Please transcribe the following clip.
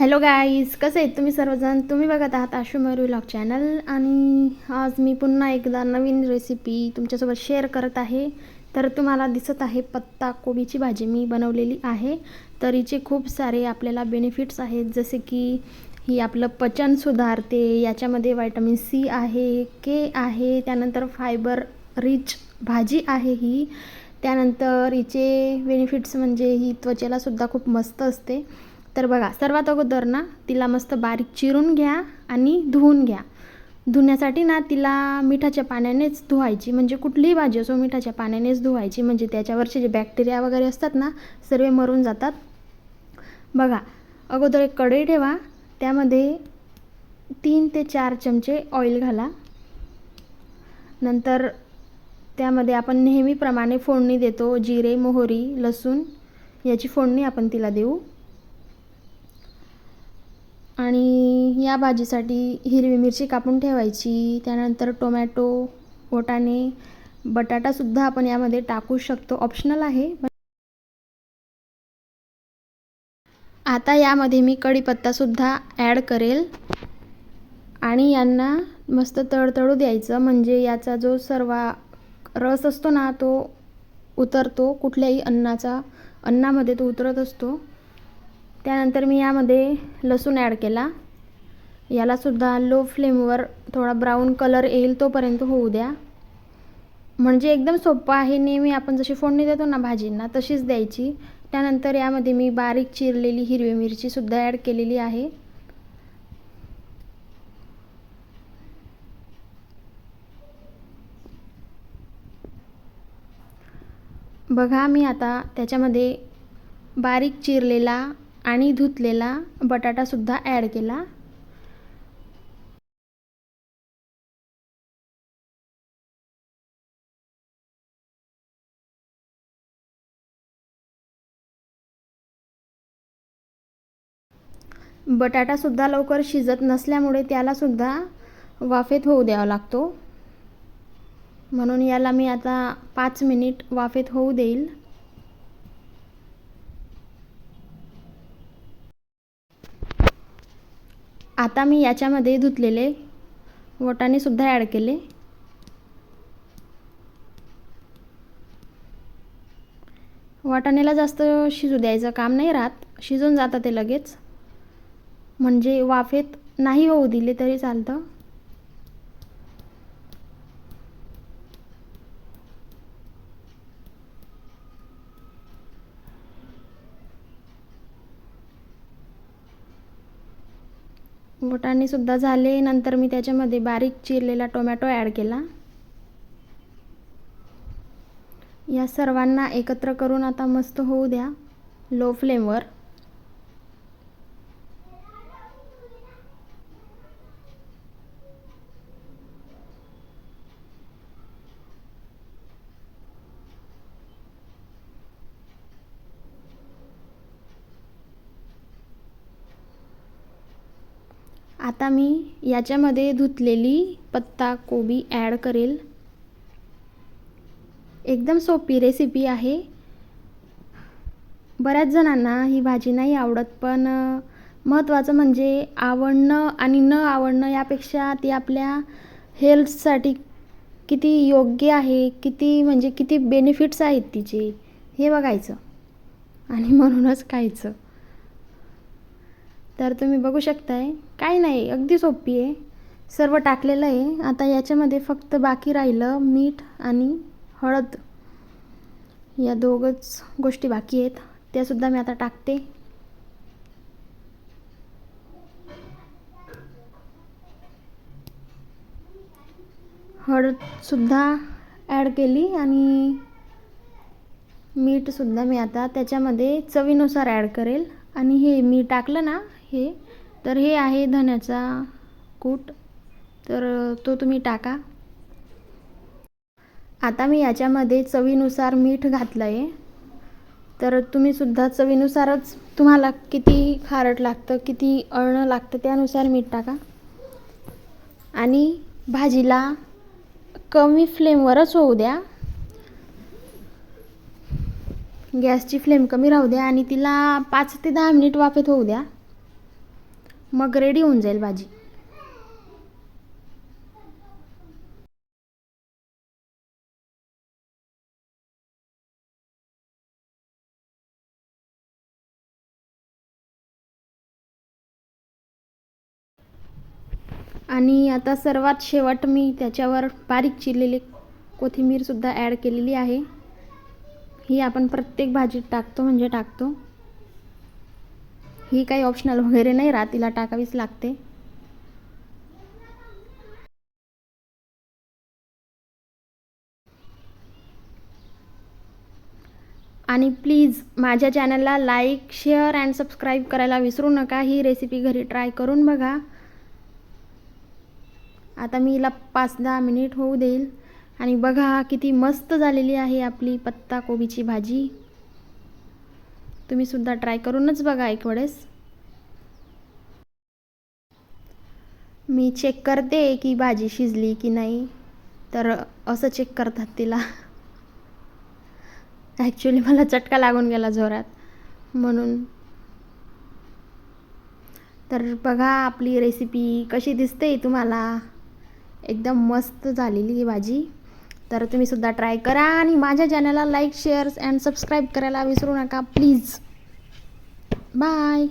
Hello guys कसे आहेत तुम्ही सर्वजण? तुम्ही बघत आहात आशू मयूर व्लॉग चॅनल आणि आज मी पुन्हा एकदा नवीन रेसिपी तुमच्यासोबत शेअर करत आहे. तर तुम्हाला दिसत आहे पत्ता कोबीची भाजी मी बनवलेली आहे. तर हिचे खूप सारे आपल्याला बेनिफिट्स आहेत. जसे की ही आपलं पचन सुधारते याच्यामध्ये व्हायटमिन सी आहे के आहे त्यानंतर फायबर रिच भाजी आहे ही. त्यानंतर हिचे बेनिफिट्स म्हणजे ही त्वचेलासुद्धा खूप मस्त असते. तर बघा सर्वात अगोदर ना तिला मस्त बारीक चिरून घ्या आणि धुवून घ्या. धुण्यासाठी ना तिला मिठाच्या पाण्यानेच धुवायची. म्हणजे कुठलीही भाजी असो मिठाच्या पाण्यानेच धुवायची. म्हणजे त्याच्यावरचे जे बॅक्टेरिया वगैरे असतात ना सर्व मरून जातात. बघा अगोदर एक कढई ठेवा. त्यामध्ये तीन ते चार चमचे ऑइल घाला. नंतर त्यामध्ये आपण नेहमीप्रमाणे फोडणी देतो जिरे मोहरी लसूण. याची फोडणी आपण तिला देऊ. आणि या भाजीसाठी हिरवी मिरची कापून ठेवायची त्यानंतर टोमॅटो वटाणे बटाटासुद्धा आपण यामध्ये टाकू शकतो. ऑप्शनल आहे आता यामध्ये मी कढीपत्तासुद्धा ॲड करेल. आणि यांना मस्त तळतळू द्यायचं म्हणजे याचा जो सर्व रस असतो ना तो उतरतो. कुठल्याही अन्नाचा अन्नामध्ये तो उतरत असतो. त्यानंतर मी यामध्ये लसूण ॲड केला. यालासुद्धा लो फ्लेमवर थोडा ब्राऊन कलर येईल तोपर्यंत होऊ द्या. म्हणजे एकदम सोपं आहे नेहमी आपण जशी फोडणी देतो ना भाजींना तशीच द्यायची. त्यानंतर यामध्ये मी बारीक चिरलेली हिरवी मिरचीसुद्धा ॲड केलेली आहे. बघा मी आता त्याच्यामध्ये बारीक चिरलेला आणि धुतलेला बटाटासुद्धा ॲड केला. बटाटासुद्धा लवकर शिजत नसल्यामुळे त्यालासुद्धा वाफेत होऊ द्यावा लागतो. म्हणून याला मी आता पाच मिनिट वाफेत होऊ देईल. आता मी याच्यामध्ये धुतलेले वटाणेसुद्धा ॲड केले. वाटाण्याला जास्त शिजू द्यायचं काम नाही राहत. शिजून जातं ते लगेच. म्हणजे वाफेत नाही होऊ दिले तरी चालतं. सुद्धा झाले. नंतर मी त्याच्यामध्ये बारीक चिरलेला टोमॅटो ॲड केला. या सर्वांना एकत्र करून आता मस्त होऊ द्या. लो फ्लेमवर. आता मी याच्यामध्ये धुतलेली पत्ता कोबी ॲड करेल. एकदम सोपी रेसिपी आहे. बऱ्याच जणांना ही भाजी नाही आवडत पण महत्त्वाचं म्हणजे आवडणं आणि न आवडणं यापेक्षा ती आपल्या हेल्थसाठी किती योग्य आहे किती म्हणजे किती बेनिफिट्स आहेत तिचे हे बघायचं. आणि म्हणूनच खायचं. तर तुम्ही बघू शकताय. काही नाही अगदी सोपी आहे. सर्व टाकलेलं आहे. आता याच्यामध्ये फक्त बाकी राहिलं मीठ आणि हळद. या दोघंच गोष्टी बाकी आहेत. त्यासुद्धा मी आता टाकते. हळदसुद्धा ॲड केली आणि मीठसुद्धा मी आता त्याच्यामध्ये चवीनुसार ॲड करेल. आणि हे मी टाकलं ना हे तर हे आहे धण्याचा कूट. तर तो तुम्ही टाका. आता मी याच्यामध्ये चवीनुसार मीठ घातलं आहे तर तुम्हीसुद्धा चवीनुसारच तुम्हाला किती खारट लागतं किती अळणं लागतं त्यानुसार मीठ टाका. आणि भाजीला कमी फ्लेमवरच होऊ द्या. गॅसची फ्लेम कमी राहू द्या आणि तिला पाच ते दहा मिनिट वाफेत होऊ द्या. मग रेडी होऊन जाईल भाजी. आणि आता सर्वात शेवट मी त्याच्यावर बारीक चिरलेली कोथिंबीरसुद्धा ॲड केलेली आहे. ही आपण प्रत्येक भाजीत टाकतो म्हणजे टाकतो. ही काही ऑप्शनल वगैरे नाही राहत तिला टाकावीच लागते. आणि प्लीज माझ्या चॅनलला लाईक शेअर अँड सबस्क्राईब करायला विसरू नका. ही रेसिपी घरी ट्राय करून बघा. आता मी हिला पाच दहा मिनिट होऊ देईल. आणि बघा किती मस्त झालेली आहे आपली पत्ता कोबीची भाजी. तुम्हीसुद्धा ट्राय करूनच बघा एक वेळेस. मी चेक करते की भाजी शिजली की नाही. तर असं चेक करतात तिला. ॲक्च्युली मला चटका लागून गेला जोरात. म्हणून. तर बघा आपली रेसिपी कशी दिसते तुम्हाला. एकदम मस्त झालेली ही भाजी. तर तुम्हीसुद्धा ट्राय करा आणि माझ्या चॅनलला लाईक शेअर्स अँड सबस्क्राईब करायला विसरू नका प्लीज बाय